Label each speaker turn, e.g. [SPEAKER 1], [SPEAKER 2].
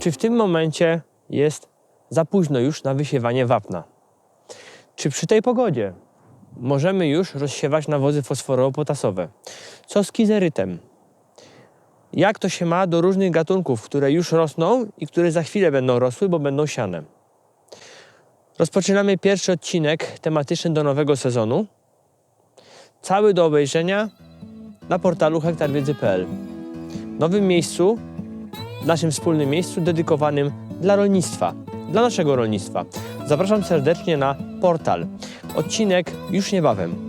[SPEAKER 1] Czy w tym momencie jest za późno już na wysiewanie wapna? Czy przy tej pogodzie możemy już rozsiewać nawozy fosforowo-potasowe? Co z kizerytem? Jak to się ma do różnych gatunków, które już rosną i które za chwilę będą rosły, bo będą siane? Rozpoczynamy pierwszy odcinek tematyczny do nowego sezonu. Cały do obejrzenia na portalu hektarwiedzy.pl. Nowym miejscu, naszym wspólnym miejscu dedykowanym dla rolnictwa, dla naszego rolnictwa. Zapraszam serdecznie na portal. Odcinek już niebawem.